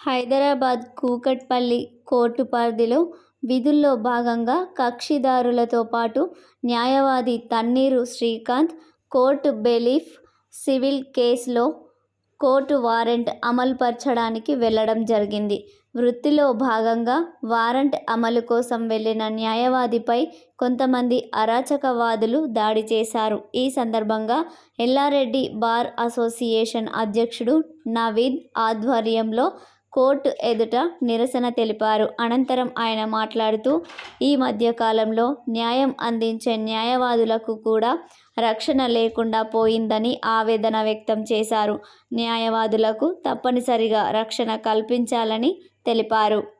Hyderabad Kukatpally court పరిధిలో విధుల్లో భాగంగా కక్షిదారులతో పాటు న్యాయవాది Thanneeru Srikanth court bailiff civil కేసులో కోర్టు వారెంట్ అమలుపరచడానికి వెళ్ళడం జరిగింది. వృత్తిలో భాగంగా వారెంట్ అమలు కోసం వెళ్ళిన న్యాయవాదిపై కొంతమంది అరాచకవాదులు దాడి చేశారు. ఈ సందర్భంగా ఎల్లారెడ్డి బార్ అసోసియేషన్ అధ్యక్షుడు నవీద్ ఆధ్వర్యంలో కోర్టు ఎదుట నిరసన తెలిపారు. అనంతరం ఆయన మాట్లాడుతూ ఈ మధ్యకాలంలో న్యాయం అందించే న్యాయవాదులకు కూడా రక్షణ లేకుండా పోయిందని ఆవేదన వ్యక్తం చేశారు. న్యాయవాదులకు తప్పనిసరిగా రక్షణ కల్పించాలని తెలిపారు.